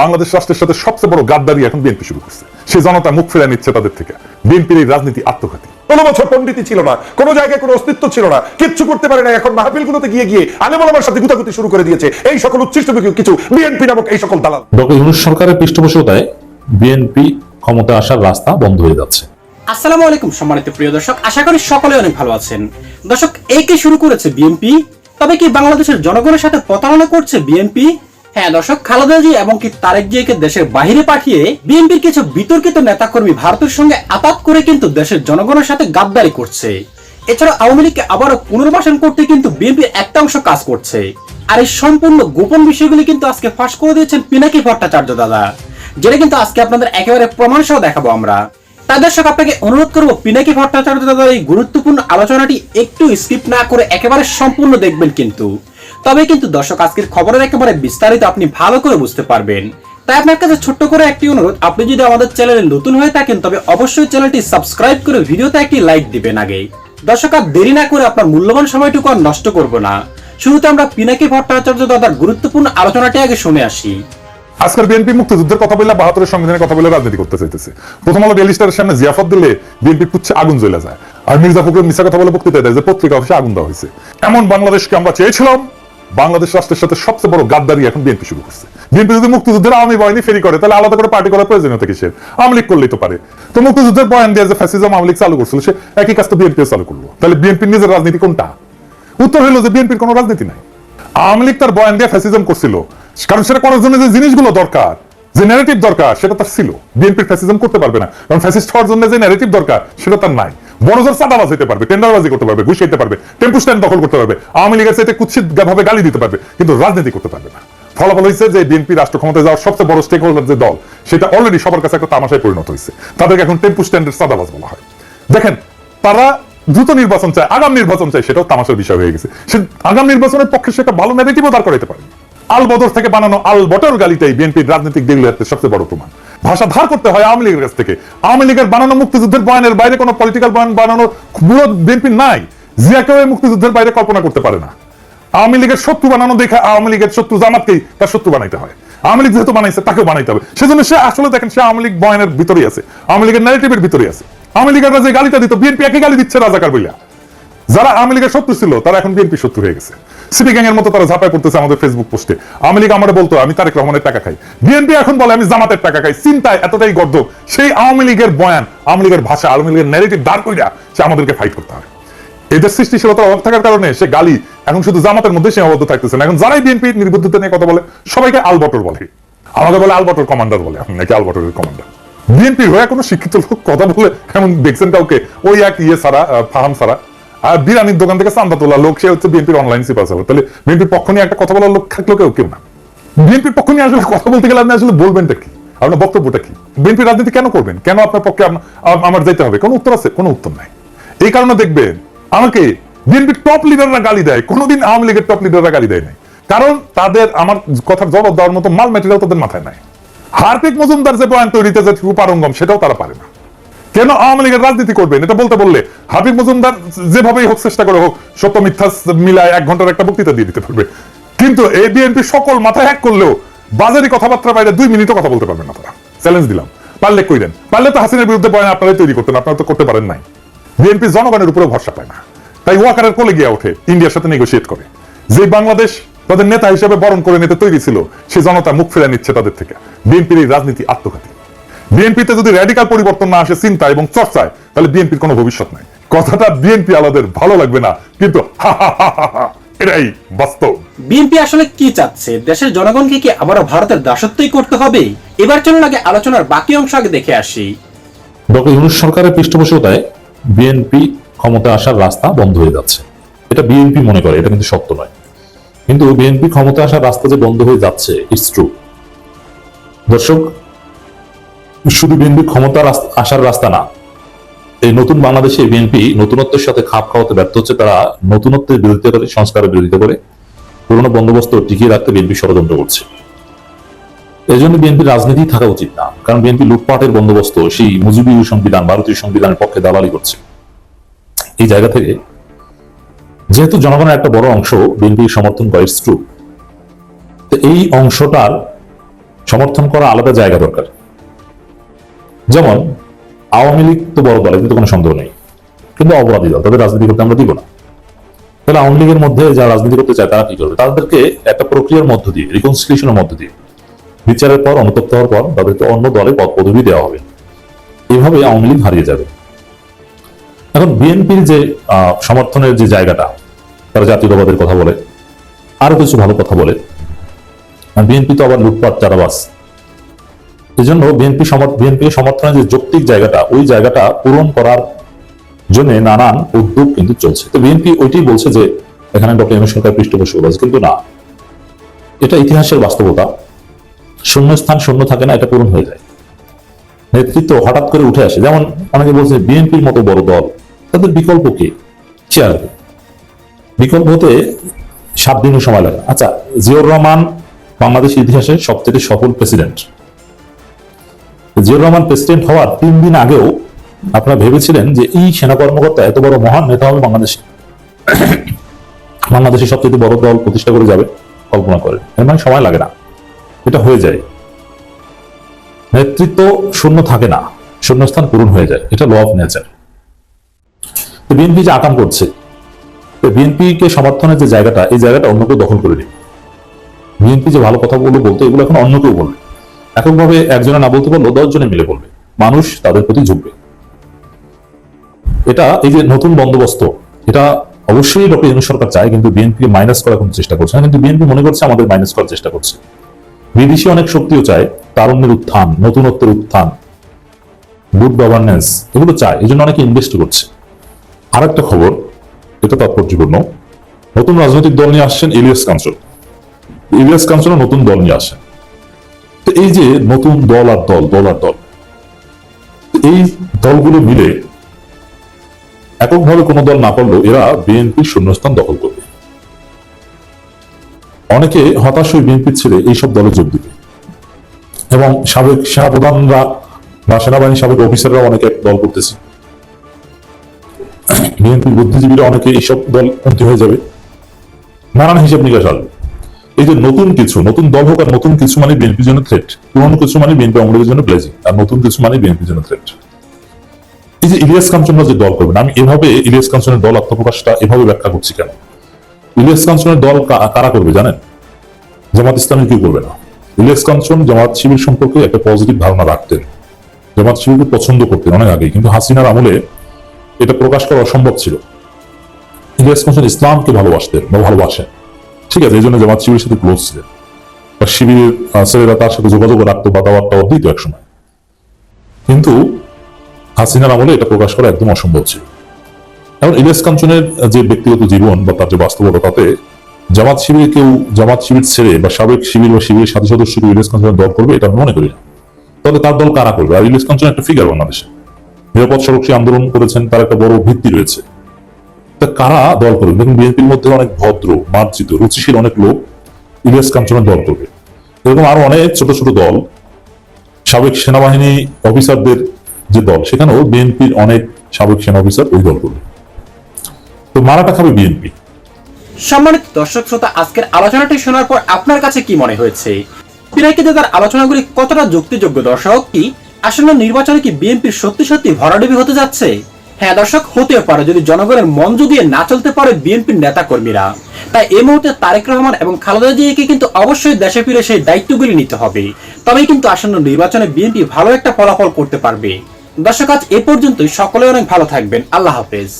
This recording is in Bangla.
বাংলাদেশ রাষ্ট্রের সাথে সবচেয়ে বড় গাদ্দারি এখন বিএনপি শুরু করছে। সে জনতা মুখ ফেরা নিচ্ছে তাদের থেকে। বিএনপির এই রাজনীতি আত্মঘাতী। কোনো বছর পণ্ডিতই ছিল না কোনো জায়গায় কোনো অস্তিত্ব ছিল না কিচ্ছু করতে পারে না এখন মাহফিলগুলোতে গিয়ে গিয়ে আলেমালামার সাথে গুতাগুতি শুরু করে দিয়েছে। এই সকল উচ্ছিষ্ট কিছু বিএনপি নামক এই সকল দালাল। ডক্টর ইউনুস সরকারের পৃষ্ঠপোষকতায় বিএনপি ক্ষমতা আসার রাস্তা বন্ধ হয়ে যাচ্ছে। আসসালামু আলাইকুম সম্মানিত প্রিয় দর্শক আশা করি সকলে অনেক ভালো আছেন। দর্শক এই কে শুরু করেছে বিএনপি? তবে কি বাংলাদেশের জনগণের সাথে প্রতারণা করছে বিএনপি? হ্যাঁ দর্শক, খালেদা জি এবং কি তারেক জিয়াকে দেশের বাইরে পাঠিয়ে বিএনপির কিছু বিতর্কিত নেতাকর্মী ভারতের সঙ্গে আতাত করে কিন্তু দেশের জনগণের সাথে গাদ্দারি করছে। এছাড়া আওয়ামী লীগকে আবারও পুনর্বাসন করতে কিন্তু বিএনপির একটা অংশ কাজ করছে। আর এই সম্পূর্ণ গোপন বিষয়গুলি কিন্তু আজকে ফাঁস করে দিয়েছেন পিনাকি ভট্টাচার্য দাদা, যেটা কিন্তু আজকে আপনাদের একেবারে প্রমাণ সহ দেখাবো আমরা। তাই দর্শক, আপনাকে অনুরোধ করব, পিনাকি ভট্টাচার্য দাদার এই গুরুত্বপূর্ণ আলোচনাটি একটু স্কিপ না করে একেবারে সম্পূর্ণ দেখবেন কিন্তু। তবে কিন্তু দর্শক, আজকের খবরের একেবারে বিস্তারিত আপনি ভালো করে বুঝতে পারবেন। তাই আপনার কাছে ছোট্ট করে একটি অনুরোধ, আপনি যদি আমাদের চ্যানেলে নতুন হয়ে থাকেন, তবে অবশ্যই চ্যানেলটি সাবস্ক্রাইব করে ভিডিওতে একটি লাইক দিবেন আগে। দর্শক, আর দেরি না করে আপনার মূল্যবান সময়টুকু আর নষ্ট করব না। শুরুতে আমরা পিনাকি ভট্টাচার্য দাদার গুরুত্বপূর্ণ আলোচনাটি আগে শুনে আসি। আজকের বিএনপি মুক্তিযুদ্ধের কথা বললে বাহাত্তরের সংবিধানের কথা বলে রাজনীতি করতে চাইতেছে। প্রথম আলো ডেলি স্টারের সামনে জিয়াফত দিলে বিএনপি পুচ্ছে আগুন জ্বলে যায়। আর মির্জা ফখরুল মিশা কথা বলে বক্তৃতা দেয় যে, পত্রিকা অফিসে আগুন দেওয়া হয়েছে। এমন বাংলাদেশকে আমরা চেয়েছিলাম বাংলাদেশ রাষ্ট্রের সাথে সবচেয়ে বড় গাদ্দারি এখন বিএনপি শুরু করছে। বিএনপি যদি মুক্তিযুদ্ধের আওয়ামী বাহিনী ফেরি করে, তাহলে আলাদা করে পার্টি করার প্রয়োজনীয়তা কিসের আওয়ামী লীগ করলেই তো পারে। তো মুক্তিযুদ্ধের বয়ান দিয়ে যে ফ্যাসিজম আওয়ামী লীগ চালু করছিল, সে একই কাজ তো বিএনপি চালু করল। তাহলে বিএনপির নিজের রাজনীতি কোনটা? উত্তর হলো যে বিএনপির কোনো রাজনীতি নাই। আওয়ামী লীগ তার বয়ান দিয়ে ফ্যাসিজম করছিল। কারণ সেটা করার জন্য যে জিনিসগুলো দরকার, যে ন্যারেটিভ দরকার, সেটা তার ছিল। বিএনপির ফ্যাসিজম করতে পারবে না। কারণ ফ্যাসিস্ট হওয়ার জন্য যে ন্যারেটিভ দরকার, সেটা তার নাই। বড় জোর চাঁদাবাজ হতে পারবে, টেন্ডারবাজি করতে পারবে, ঘুষ খেতে পারবে, টেম্পু স্ট্যান্ড দখল করতে পারবে, আওয়ামী লীগের সাথে কুৎসিত ভাবে গালি দিতে পারবে, কিন্তু রাজনীতি করতে পারবে না। ফলাফল হয়েছে যে বিএনপি রাষ্ট্র ক্ষমতায় যাওয়ার সবচেয়ে বড় স্টেক হোল্ডার যে দল, সেটা অলরেডি সবার কাছে একটা তামাশায় পরিণত হয়েছে তাদেরকে এখন টেম্পু স্ট্যান্ডের চাঁদাবাজ বলা হয়। দেখেন, তারা দ্রুত নির্বাচন চায়, আগাম নির্বাচন চায়, সেটাও তামাশার বিষয় হয়ে গেছে। সে আগাম নির্বাচনের পক্ষে সেটা ভালো ন্যারেটিভও দাঁড় করাইতে পারে। আল বদর থেকে বানানো আল বটর গালিটাই বিএনপির রাজনৈতিক দিগুলিয়াতের সবচেয়ে বড় প্রমাণ। ভাষা ধার করতে হয় আওয়ামী লীগের কাছ থেকে। আওয়ামী লীগের বানানো মুক্তিযুদ্ধের বয়ানের বাইরে কোনো পলিটিক্যাল বয়ান বানানো পুরো বিএনপির নাই। জিয়াকেও এই মুক্তিযুদ্ধের বাইরে কল্পনা করতে পারে না। আওয়ামী লীগের শত্রু বানানো দেখে আওয়ামী লীগের শত্রু জামাতকেই তার শত্রু বানাইতে হয়। আওয়ামী লীগ যেহেতু বানাইছে, তাকেও বানাইতে হবে। সেজন্য সে আসলে দেখেন, সে আওয়ামী লীগ বয়ানের ভিতরেই আছে। আওয়ামী লীগের ন্যারেটিভের ভিতরেই আছে। আওয়ামী লীগের যে গালিটা দিত, বিএনপি একই গালি দিচ্ছে রাজাকার বইলা। যারা আওয়ামী লীগের শত্রু ছিল, তারা এখন বিএনপি শত্রু হয়ে গেছে। গ্যাং এর মতো তারা ঝাঁপায় পড়তেছে আমাদের ফেসবুক পোস্টে আওয়ামী লীগ আমার বলতো, আমি তারেক রহমানের টাকা খাই। বিএনপি এখন বলে, আমি জামাতের টাকা খাই। চিন্তায় এতটাই গর্দ সেই আওয়ামী লীগের বয়ান, আওয়ামী লীগের ভাষা, আওয়ামী লীগের ন্যারেটিভ দাঁড় কইরা সে আমাদেরকে ফাইট করতে হবে। এদের সৃষ্টিশীলতার অভাব থাকার কারণে সে গালি, এখন শুধু জামাতের মধ্যে সীমাবদ্ধ থাকতেছে না। এখন যারাই বিএনপি নির্বুদ্ধিতা নিয়ে কথা বলে, সবাইকে আলবটর বলে। আমাকে বলে আলবটর কমান্ডার বলে এখন নাকি আলবটরের কমান্ডার বিএনপি হয়ে কোনো শিক্ষিত লোক কথা বলে এমন দেখছেন কাউকে? ওই এক ইয়ে সারা ফাহাম সারা আর বিরানির দোকান থেকে চান্দা তোলা লোক, সে হচ্ছে বিএনপির অনলাইন সিপাস হবে তাহলে বিএনপির পক্ষ নিয়ে একটা কথা বলার লোক থাকলেও কেউ কেউ না। বিএনপির পক্ষ নিয়ে আসলে কথা বলতে গেলে আপনি আসলে বলবেনটা কি? আপনার বক্তব্যটা কি? বিএনপি রাজনীতি কেন করবেন? কেন আপনার পক্ষে আম- আম- আমার যেতে হবে? কোনো উত্তর আছে? কোনো উত্তর নাই। এই কারণে দেখবেন, আমাকে বিএনপির টপ লিডাররা গালি দেয়। কোনোদিন আওয়ামী লীগের টপ লিডাররা গালি দেয় নাই। কারণ তাদের, আমার কথার জবাব দেওয়ার মতো মাল ম্যাটেরিয়াল তাদের মাথায় নাই। হার্পিক মজুমদার যে বয়ান তৈরিতে যে রূপারঙ্গম, সেটাও তারা পারে না। কেন আওয়ামী লীগের রাজনীতি করবেন? এটা বলতে বললে হাবিব মজুমদার যেভাবেই হোক চেষ্টা করে হোক, সত্য মিথ্যা মিলায় এক ঘণ্টার একটা বক্তৃতা দিয়ে দিতে পারবে। কিন্তু এই বিএনপি সকল মাথায় হ্যাক করলেও বাজারি কথাবার্তার বাইরে দুই মিনিটও কথা বলতে পারবেন না তারা। চ্যালেঞ্জ দিলাম। পারলে কইলেন পারলে তো হাসিনের বিরুদ্ধে বয়ান আপনারাই তৈরি করতেন, আপনারা তো করতে পারেন নাই। বিএনপি জনগণের উপরে ভরসা পায় না। তাই ওয়াকারের কোলে গিয়ে ওঠে, ইন্ডিয়ার সাথে নেগোসিয়েট করে। যে বাংলাদেশ তাদের নেতা হিসেবে বরণ করে নিতে তৈরি ছিল, সে জনতা মুখ ফিরে নিচ্ছে তাদের থেকে। বিএনপির এই রাজনীতি আত্মঘাতী। বিএনপিতে যদি র্যাডিকাল পরিবর্তন না আসে চিন্তা এবং চর্চায় তাহলে বিএনপির কোনো ভবিষ্যৎ নাই। কথাটা বিএনপি আলাদের ভালো লাগবে না কিন্তু এটাই বাস্তব। বিএনপি আসলে কি চাচ্ছে? দেশের জনগণকে কি আবারও ভারতের দাসত্বই করতে হবে? এবার চলুন আগে আলোচনার বাকি অংশ আগে দেখে আসি। ডক্টর ইউনুস সরকারের পৃষ্ঠপোষকতায় বিএনপি ক্ষমতা আসার রাস্তা বন্ধ হয়ে যাচ্ছে। এটা বিএনপি মনে করে এটা কিন্তু সত্য নয়। কিন্তু বিএনপি ক্ষমতা আসার রাস্তা যে বন্ধ হয়ে যাচ্ছে ইটস ট্রু দর্শক শুধু বিএনপি ক্ষমতা রাস- আসার রাস্তা না, এই নতুন বাংলাদেশে বিএনপি নতুনত্বের সাথে খাপ খাওয়াতে ব্যর্থ হচ্ছে তারা নতুনত্বের বিরোধিতা করে, সংস্কারের বিরোধিতা করে, পুরনো বন্দোবস্ত টিকিয়ে রাখতে বিএনপি ষড়যন্ত্র করছে। এই জন্য বিএনপি রাজনীতি থাকা উচিত না, কারণ বিএনপি লুটপাটের বন্দোবস্ত, সেই মুজিবী সংবিধান, ভারতীয় সংবিধানের পক্ষে দালালি করছে। এই জায়গা থেকে যেহেতু জনগণের একটা বড় অংশ বিএনপি সমর্থন করে ইটস ট্রু এই অংশটার সমর্থন করা আলাদা জায়গা দরকার। যেমন আওয়ামী লীগ তো বড় দল, এতে কোনো সন্দেহ নেই। কিন্তু অপরাধী দল, তাদের রাজনীতি করতে আমরা দিব না। তাহলে আওয়ামী লীগের মধ্যে যারা রাজনীতি করতে চায়, তারা কি করবে? তাদেরকে একটা প্রক্রিয়ার মধ্য দিয়ে রিকনসিলিয়েশনের মধ্য দিয়ে, বিচারের পর, অনুতপ্ত হওয়ার পর, তাদেরকে অন্য দলে পদ পদবি দেওয়া হবে। এভাবে আওয়ামী লীগ হারিয়ে যাবে। এখন বিএনপির যে সমর্থনের যে জায়গাটা, তারা জাতীয়তাবাদের কথা বলে, আরও কিছু ভালো কথা বলে। বিএনপি তো আবার লুটপাট চারাবাস এই জন্য বিএনপি বিএনপি সমর্থনের যে যৌক্তিক জায়গাটা, ওই জায়গাটা পূরণ করার জন্য নানান উদ্যোগ কিন্তু চলছে। তো বিএনপি ওইটাই বলছে যে, এখানে ডক্টর এম সরকার পৃষ্ঠপোষক আছে, কিন্তু না। এটা ইতিহাসের বাস্তবতা। শূন্য স্থান শূন্য থাকে না, এটা পূরণ হয়ে যায়। নেতৃত্ব হঠাৎ করে উঠে আসে। যেমন অনেকে বলছে বিএনপির মতো বড় দল, তাদের বিকল্প কে? চেয়ার বিকল্প হতে সাত দিনও সময় লাগে। আচ্ছা জিয়র রহমান বাংলাদেশ ইতিহাসের সবচেয়ে সফল প্রেসিডেন্ট। জিয়র রহমান প্রেসিডেন্ট হওয়ার তিন দিন আগেও আপনারা ভেবেছিলেন যে এই সেনা কর্মকর্তা এত বড় মহান নেতা হবে বাংলাদেশে। বাংলাদেশের সবচেয়ে বড় দল প্রতিষ্ঠা করে যাবে, কল্পনা করেন এর মানে সময় লাগে না। এটা হয়ে যায়। নেতৃত্ব শূন্য থাকে না। শূন্যস্থান পূরণ হয়ে যায়। এটা ল অফ নেচার বিএনপি যে আকাম করছে বিএনপি কে সমর্থনের যে জায়গাটা, এই জায়গাটা অন্য কেউ দখল করে নিবে। বিএনপি যে ভালো কথা বলল বলতো এগুলো এখন অন্য কেউ বলবে। এককভাবে একজনে না বলতে পারল দশ জনে মিলে বলবে। মানুষ তাদের প্রতি ঝুঁকবে। এটা এই যে নতুন বন্দোবস্ত, এটা অবশ্যই ডক্টর ইউনুস সরকার চায়, কিন্তু বিএনপি মাইনাস করার কোনো চেষ্টা করছে না। কিন্তু বিএনপি মনে করছে আমাদের মাইনাস করার চেষ্টা করছে। বিদেশি অনেক শক্তিও চায় তারুণ্যের উত্থান, নতুনত্বের উত্থান গুড গভর্নেন্স এগুলো চায়। এই জন্য অনেকে ইনভেস্ট করছে। আর একটা খবর, এটা তাৎপর্যপূর্ণ। নতুন রাজনৈতিক দল নিয়ে আসছেন ইলিয়াস কাঞ্চন। ইলিয়াস কাঞ্চন নতুন দল নিয়ে আসেন। তো এই যে নতুন দল আর দল দল আর দল এই দলগুলো মিলে এককভাবে কোনো দল না পারলেও এরা বিএনপির শূন্যস্থান দখল করবে। অনেকে হতাশ হয়ে বিএনপি ছেড়ে এইসব দলে যোগ দিবে। এবং সাবেক সেনাপ্রধানরা বা সেনাবাহিনীর সাবেক অফিসাররা অনেকে দল করতেছে। বিএনপির বুদ্ধিজীবীরা অনেকে এইসব দল পন্থী হয়ে যাবে। নানান হিসাব নিকাশ আসবে। এই যে নতুন কিছু, নতুন দল হোক আর নতুন কিছু মানে বিএনপির জন্য থ্রেট পুরনো কিছু মানে বিএনপি আমলের জন্য ব্লেজিং আর নতুন কিছু মানে বিএনপির জন্য থ্রেট এই যে ইলিয়াস কাঞ্চনরা যে দল করবেন, আমি এভাবে ইলিয়াস কাঞ্চনের দল আত্মপ্রকাশটা এভাবে ব্যাখ্যা করছি কেন? ইলিয়াস কাঞ্চনের দল কারা করবে জানেন? জামাত ইসলামী কেউ করবে না। ইলিয়াস কাঞ্চন জামাত শিবির সম্পর্কে একটা পজিটিভ ধারণা রাখতেন। জামাত শিবিরকে পছন্দ করতেন অনেক আগে কিন্তু হাসিনার আমলে এটা প্রকাশ করা অসম্ভব ছিল। ইলিয়াস কাঞ্চন ইসলামকে ভালোবাসতেন বা ভালোবাসেন। ঠিক আছে, এই জন্য জামাত শিবিরের সাথে ক্লোজ ছিলেন। বা শিবিরের ছেলেরা তার সাথে যোগাযোগ রাখতো কথাবার্তা দিত একসময় কিন্তু হাসিনার আমলে এটা প্রকাশ করা একদম অসম্ভব ছিল। এখন ইলিয়াস কাঞ্চনের যে ব্যক্তিগত জীবন বা তার যে বাস্তবতা তাতে জামাত শিবির কেউ, জামাত শিবির ছেড়ে বা সাবেক শিবির বা শিবিরের সাথে সদস্য কেউ ইলিয়াস কাঞ্চনের দল করবে, এটা আমি মনে করি না। তাহলে তার দল কারা করবে? আর ইলিয়াস কাঞ্চন একটা ফিগার বাংলাদেশে। নিরাপদ সড়ক আন্দোলন করেছেন, তার একটা বড় ভিত্তি রয়েছে। তা কারা দল করবে? দেখুন, বিএনপির মধ্যে অনেক ভদ্র, মার্জিত, রুচিশীল অনেক লোক ইলিয়াস কাঞ্চনের দল করবে। এরকম আরও অনেক ছোট ছোট দল, সাবেক সেনাবাহিনী অফিসারদের যে দল, সেখানেও বিএনপির অনেক সাবেক সেনা অফিসার ওই দল করবে। তো মারাটা খাবে বিএনপি। সম্মানিত দর্শক শ্রোতা, আজকের আলোচনাটি শোনার পর আপনার কাছে কি মনে হয়েছে? পিনাকিতে তার আলোচনাগুলি কতটা যুক্তিযোগ্য দর্শক? কি আসন্ন নির্বাচনে কি বিএনপির সত্যি সত্যি ভরাডুবি হতে যাচ্ছে? হ্যাঁ দর্শক হতে পারে, যদি জনগণের মন দিয়ে না চলতে পারে বিএনপির নেতা কর্মীরা তাই এই মুহূর্তে তারেক রহমান এবং খালেদা জিয়াকে কিন্তু অবশ্যই দেশে ফিরে সেই দায়িত্বগুলি নিতে হবে। তবেই কিন্তু আসন্ন নির্বাচনে বিএনপি ভালো একটা ফলাফল করতে পারবে। দর্শক, আজ এ পর্যন্তই। সকলে অনেক ভালো থাকবেন। আল্লাহ হাফেজ।